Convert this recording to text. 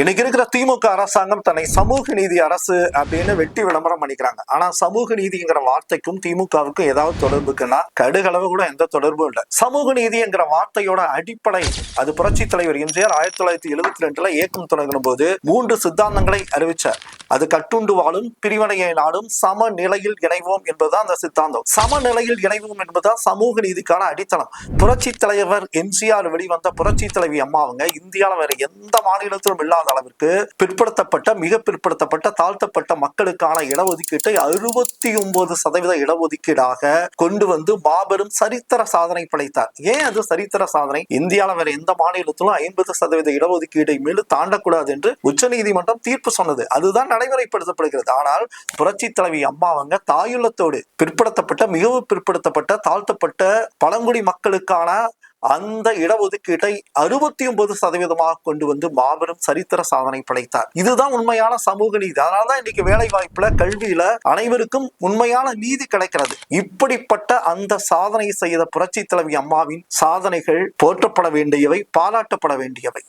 இன்னைக்கு இருக்கிற திமுக அரசாங்கம் தன்னை சமூக நீதி அரசு அப்படின்னு வெட்டி விளம்பரம் பண்ணிக்கிறாங்க. ஆனா சமூக நீதிங்கிற வார்த்தைக்கும் திமுகவுக்கும் ஏதாவது தொடர்புக்குன்னா கடுகளவு கூட எந்த தொடர்பும் இல்லை. சமூக நீதிங்கிற வார்த்தையோட அடிப்படை அது புரட்சி தலைவர் எம்ஜிஆர் ஆயிரத்தி தொள்ளாயிரத்தி எழுபத்தி ரெண்டுல இயக்கம் தொடங்கின போது மூன்று சித்தாந்தங்களை அறிவிச்சார். அது கட்டுண்டு வாழும் பிரிவினையை நாடும் சம நிலையில் இணைவோம் என்பதுதான் அந்த சித்தாந்தம். சமநிலையில் இணைவோம் என்பதுதான் சமூக நீதிக்கான அடித்தளம். புரட்சி தலைவர் எம்ஜிஆர் வெளிவந்த புரட்சி தலைவி அம்மா அவங்க இந்தியாவில் வேற எந்த மாநிலத்திலும் இல்லாத அளவிற்கு பிற்படுத்தப்பட்ட மிக பிற்படுத்தப்பட்ட தாழ்த்தப்பட்ட மக்களுக்கான இடஒதுக்கீட்டை அறுபத்தி ஒன்பது சதவீத இடஒதுக்கீடாக கொண்டு வந்து மாபெரும் சரித்திர சாதனை படைத்தார். ஏன் அது சரித்திர சாதனை? இந்தியாவில் வேற எந்த மாநிலத்திலும் ஐம்பது சதவீத இடஒதுக்கீடை மேலும் தாண்டக்கூடாது என்று உச்சநீதிமன்றம் தீர்ப்பு சொன்னது. அதுதான் நடைமுறைப்படுத்தப்படுகிறது. ஆனால் புரட்சி தலைவி அம்மாவங்க தாயுள்ளத்தோடு பிற்படுத்தப்பட்ட மிகவும் பிற்படுத்தப்பட்ட தாழ்த்தப்பட்ட பழங்குடி மக்களுக்கான அந்த இடஒதுக்கீட்டை அறுபத்தி ஒன்பது சதவீதமாக கொண்டு வந்து மாபெரும் சரித்திர சாதனை படைத்தார். இதுதான் உண்மையான சமூக நீதி. அதனாலதான் இன்னைக்கு வேலை வாய்ப்புல கல்வியில அனைவருக்கும் உண்மையான நீதி கிடைக்கிறது. இப்படிப்பட்ட அந்த சாதனை செய்த புரட்சி தலைவி அம்மாவின் சாதனைகள் போற்றப்பட வேண்டியவை பாராட்டப்பட வேண்டியவை.